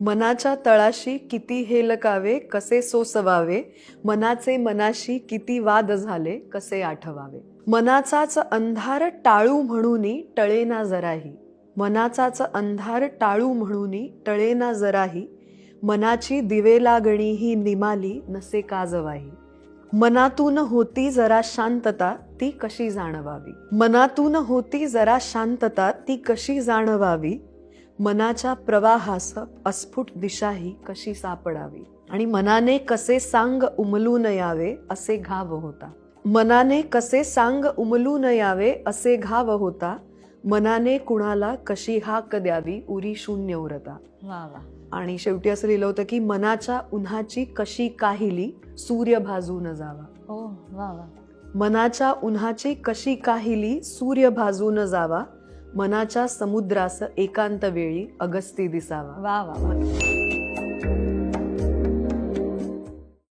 मनाच्या तळाशी किती हेलकावे कसे सोसवावे मनाचे मनाशी किती वाद झाले कसे आठवावे. मनाचाच अंधार टाळू म्हणूनी टळेना जराही. मनाचाच अंधार टाळू म्हणूनी टळेना जराही. मनाची दिवे लागणी ही निमाली नसे काजवाही मनातून होती जरा शांतता ती कशी जाणवावी. मनातून होती जरा शांतता ती कशी जाणवावी. मनाच्या प्रवाहास अस्फुट दिशाही कशी सापडावी? आणि मनाने कसे सांग उमलून यावे असे घाव होता? मनाने कसे सांग उमलून यावे असे घाव होता? मनाने कुणाला कशी हाक द्यावी उरी शून्य उरता? आणि शेवटी असं लिहिलं होतं की मनाच्या उन्हाची कशी काहिली सूर्य भाजून जावा. ओ वा वा. मनाच्या उन्हाची कशी काहिली सूर्य भाजून जावा? मनाच्या समुद्रास एकांत वेळी अगस्ती दिसावा. वा वा वा.